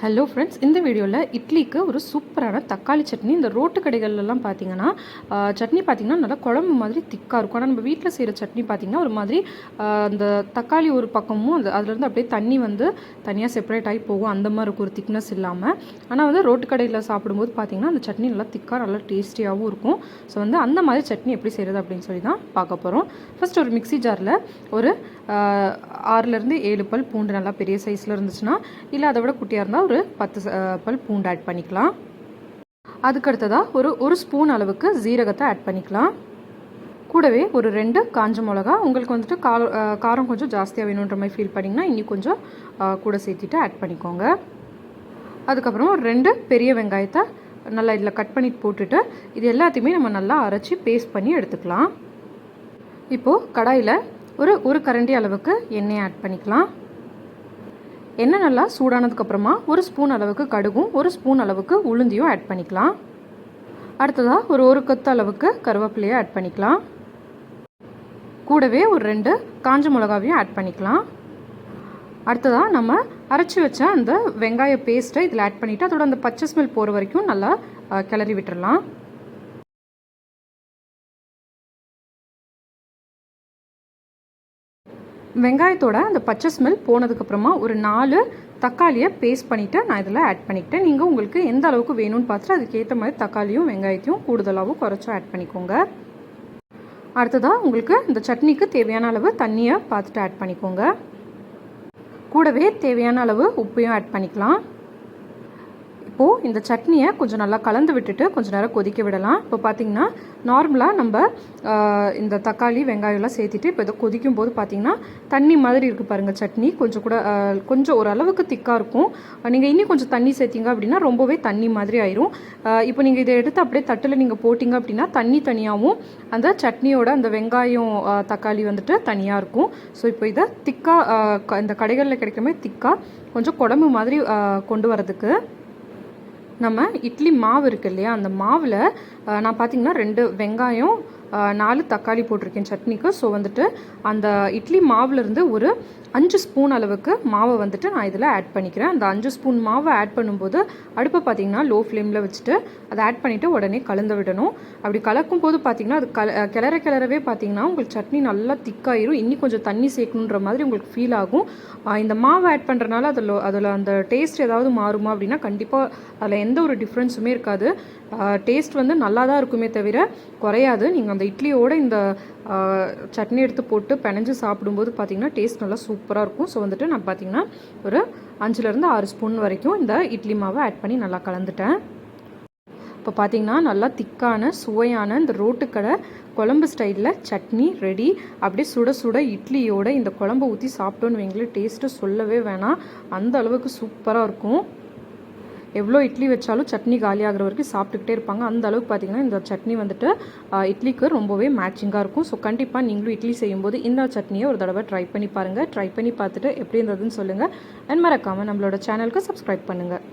Hello friends இந்த வீடியோவில் இட்லிக்கு ஒரு சூப்பரான தக்காளி சட்னி இந்த ரோட்டு கடைகள்லாம் பார்த்தீங்கன்னா சட்னி பார்த்தீங்கன்னா நல்லா குழம்பு மாதிரி திக்காக இருக்கும். ஆனால் நம்ம வீட்டில் செய்கிற சட்னி பார்த்தீங்கன்னா ஒரு மாதிரி அந்த தக்காளி ஒரு பக்கமும் அந்த அதுலேருந்து அப்படியே தண்ணி வந்து தனியாக செப்பரேட் ஆகி போகும். அந்த மாதிரி இருக்கும் ஒரு திக்னஸ் இல்லாமல் ஆனால் வந்து ரோட்டு கடையில் சாப்பிடும்போது பார்த்திங்கன்னா அந்த சட்னி நல்லா திக்காக நல்லா டேஸ்டியாகவும் இருக்கும். ஸோ வந்து அந்த மாதிரி சட்னி எப்படி செய்கிறது அப்படின்னு சொல்லி தான் பார்க்க போகிறோம் ஃபஸ்ட் ஒரு மிக்ஸி ஜாரில் ஒரு ஆறுலேருந்து ஏழு பல் பூண்டு நல்லா பெரிய சைஸில் இருந்துச்சுன்னா இல்லை அதை விட குட்டியாக இருந்தால் ஒரு பத்து ச- பல் பூண்டு ஆட் பண்ணிக்கலாம். அதுக்கு அடுத்ததாக ஒரு ஒரு ஸ்பூன் அளவுக்கு ஜீரகத்தை ஆட் பண்ணிக்கலாம். கூடவே ஒரு ரெண்டு காஞ்ச மிளகா உங்களுக்கு வந்துட்டு கார காரம் கொஞ்சம் ஜாஸ்தியாக வேணுன்ற மாதிரி ஃபீல் பண்ணிங்கன்னா இன்னும் கொஞ்சம் கூட சேர்த்திட்டு ஆட் பண்ணிக்கோங்க. அதுக்கப்புறம் ஒரு ரெண்டு பெரிய வெங்காயத்தை நல்லா இதில் கட் பண்ணிட்டு போட்டுட்டு இது எல்லாத்தையுமே நம்ம நல்லா அரைச்சி பேஸ்ட் பண்ணி எடுத்துக்கலாம். இப்போது கடாயில் ஒரு ஒரு கரண்டி அளவுக்கு எண்ணெய் ஆட் பண்ணிக்கலாம். எண்ணெய் நல்லா சூடானதுக்கப்புறமா ஒரு ஸ்பூன் அளவுக்கு கடுகும் ஒரு ஸ்பூன் அளவுக்கு உளுந்தியும் ஆட் பண்ணிக்கலாம். அடுத்ததாக ஒரு ஒரு கொத்து அளவுக்கு கருவேப்பிலையை ஆட் பண்ணிக்கலாம். கூடவே ஒரு ரெண்டு காஞ்ச மிளகாவையும் ஆட் பண்ணிக்கலாம். அடுத்ததாக நம்ம அரைச்சி வச்ச அந்த வெங்காய பேஸ்ட்டை இதில் ஆட் பண்ணிவிட்டு அதோட அந்த பச்சை ஸ்மெல் போகிற வரைக்கும் நல்லா கிளறி விட்டுடலாம் வெங்காயத்தோட அந்த பச்சை ஸ்மெல் போனதுக்கப்புறமா ஒரு நாலு தக்காளியை பேஸ்ட் பண்ணிவிட்டு நான் இதில் ஆட் பண்ணிக்கிட்டேன். நீங்கள் உங்களுக்கு எந்த அளவுக்கு வேணும்னு பார்த்துட்டு அதுக்கேற்ற மாதிரி தக்காளியும் வெங்காயத்தையும் கூடுதலாகவும் குறைச்சும் ஆட் பண்ணிக்கோங்க. அடுத்ததாக உங்களுக்கு இந்த சட்னிக்கு தேவையான அளவு தண்ணியை பார்த்துட்டு ஆட் பண்ணிக்கோங்க. கூடவே தேவையான அளவு உப்பையும் ஆட் பண்ணிக்கலாம். இப்போது இந்த சட்னியை கொஞ்சம் நல்லா கலந்து விட்டுட்டு கொஞ்சம் நேரம் கொதிக்க விடலாம். இப்போ பார்த்தீங்கன்னா நார்மலாக நம்ம இந்த தக்காளி வெங்காயம்லாம் சேர்த்துட்டு இப்போ இதை கொதிக்கும் போது பார்த்தீங்கன்னா தண்ணி மாதிரி இருக்குது பாருங்கள் சட்னி. கொஞ்சம் கூட கொஞ்சம் ஓரளவுக்கு திக்காக இருக்கும். நீங்கள் இன்னும் கொஞ்சம் தண்ணி சேர்த்திங்க அப்படின்னா ரொம்பவே தண்ணி மாதிரி ஆயிரும். இப்போ நீங்கள் இதை எடுத்து அப்படியே தட்டில் நீங்கள் போட்டிங்க அப்படின்னா தண்ணி தனியாகவும் அந்த சட்னியோட அந்த வெங்காயம் தக்காளி வந்துட்டு தனியாக இருக்கும். ஸோ இப்போ இதை திக்காக இந்த கடைகளில் கிடைக்கிற மாதிரி திக்காக கொஞ்சம் குழம்பு மாதிரி கொண்டு வரதுக்கு நம்ம இட்லி மாவு இருக்குது இல்லையா அந்த மாவில் நான் பார்த்தீங்கன்னா ரெண்டு வெங்காயம் நாலு தக்காளி போட்டிருக்கேன் சட்னிக்கு. ஸோ வந்துட்டு அந்த இட்லி மாவுலேருந்து ஒரு அஞ்சு ஸ்பூன் அளவுக்கு மாவை வந்துட்டு நான் இதில் ஆட் பண்ணிக்கிறேன். அந்த அஞ்சு ஸ்பூன் மாவை ஆட் பண்ணும்போது அடுப்பை பார்த்தீங்கன்னா லோ ஃப்ளேமில் வச்சுட்டு அதை ஆட் பண்ணிவிட்டு உடனே கலந்து விடணும். அப்படி கலக்கும் போது பார்த்தீங்கன்னா அது கல கிளற கிளறவே பார்த்திங்கன்னா உங்களுக்கு சட்னி நல்லா திக்காயிரும். இன்னி கொஞ்சம் தண்ணி சேர்க்கணுன்ற மாதிரி உங்களுக்கு ஃபீல் ஆகும். இந்த மாவை ஆட் பண்ணுறனால அதில் அதில் அந்த டேஸ்ட் ஏதாவது மாறுமா அப்படின்னா கண்டிப்பாக அதில் எந்த ஒரு டிஃப்ரென்ஸுமே இருக்காது. டேஸ்ட் வந்து நல்லா தான் இருக்குமே தவிர குறையாது. நீங்கள் அந்த இட்லியோட இந்த சட்னி எடுத்து போட்டு பிணைஞ்சு சாப்பிடும்போது பார்த்தீங்கன்னா டேஸ்ட் நல்லா சூப்பராக இருக்கும். ஸோ வந்துட்டு நான் பார்த்தீங்கன்னா ஒரு அஞ்சுலேருந்து ஆறு ஸ்பூன் வரைக்கும் இந்த இட்லி மாவை ஆட் பண்ணி நல்லா கலந்துட்டேன். இப்போ பார்த்தீங்கன்னா நல்லா திக்கான சுவையான இந்த ரோட்டுக்கடை குழம்பு ஸ்டைலில் சட்னி ரெடி அப்படியே சுட சுட இட்லியோட இந்த குழம்பு ஊற்றி சாப்பிட்டோன்னு வைங்களேன் டேஸ்ட்டு சொல்லவே வேணாம். அந்த அளவுக்கு சூப்பராக இருக்கும். எவ்வளோ இட்லி வச்சாலும் சட்னி காலி வரைக்கும் சாப்பிட்டுக்கிட்டே இருப்பாங்க. அந்த அளவுக்கு பார்த்தீங்கன்னா இந்த சட்னி வந்துட்டு இட்லிக்கு ரொம்பவே மேட்சிங்காக இருக்கும். ஸோ கண்டிப்பாக நீங்களும் இட்லி செய்யும்போது இந்த சட்னியை ஒரு தடவை ட்ரை பண்ணி பாருங்கள் ட்ரை பண்ணி பார்த்துட்டு எப்படி இருந்ததுன்னு சொல்லுங்கள் அண்ட் மறக்காமல் நம்மளோட சேனலுக்கு சப்ஸ்கிரைப் பண்ணுங்கள்